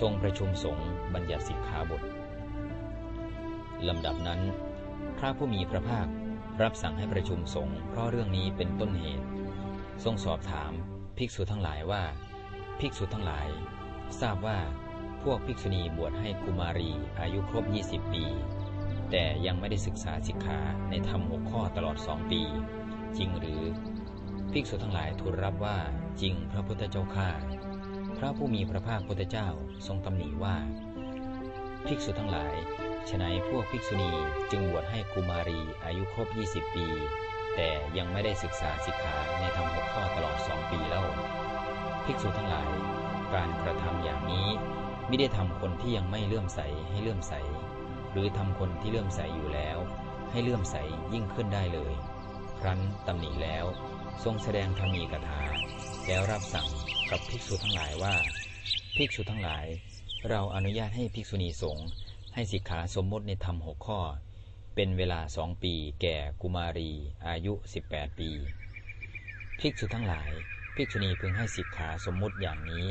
ทรงประชุมสงฆ์บัญญัติสิกขาบทลำดับนั้น พระผู้มีพระภาครับสั่งให้ประชุมสงฆ์เพราะเรื่องนี้เป็นต้นเหตุ ทรงสอบถามภิกษุทั้งหลายว่า ภิกษุทั้งหลาย ทราบว่าพวกภิกษุณีบวชให้กุมารีอายุครบ 20 ปี แต่ยังไม่ได้ศึกษาสิกขาในธรรมหกข้อตลอดสองปี จริงหรือ ภิกษุทั้งหลายทูลรับว่าจริงพระพุทธเจ้าข้า พระผู้มีพระภาคพุทธเจ้าทรงตำหนิว่า ภิกษุทั้งหลายฉนัยพวกภิกษุณีจึงบวชให้กุมารีอายุครบ 20 ปี แต่ยังไม่ได้ศึกษาสิกขาในธรรมหกข้อตลอดสองปีแล้ว ภิกษุทั้งหลาย การกระทำอย่างนี้ไม่ได้ทำคนที่ยังไม่เลื่อมใสให้เลื่อมใส หรือทำคนที่เลื่อมใสอยู่แล้ว ให้เลื่อมใสยิ่งขึ้นได้เลย ครั้นตำหนิแล้ว ทรงแสดงธรรมีกถาแล้วรับสั่ง กับภิกษุทั้งหลายว่า ภิกษุทั้งหลาย เราอนุญาตให้ภิกษุณีสงฆ์ให้สิกขาสมมติในธรรมหกข้อ เป็นเวลาสองปี แก่กุมารี อายุ 18 ปี ภิกษุทั้งหลาย ภิกษุณีพึงให้สิกขาสมมติอย่างนี้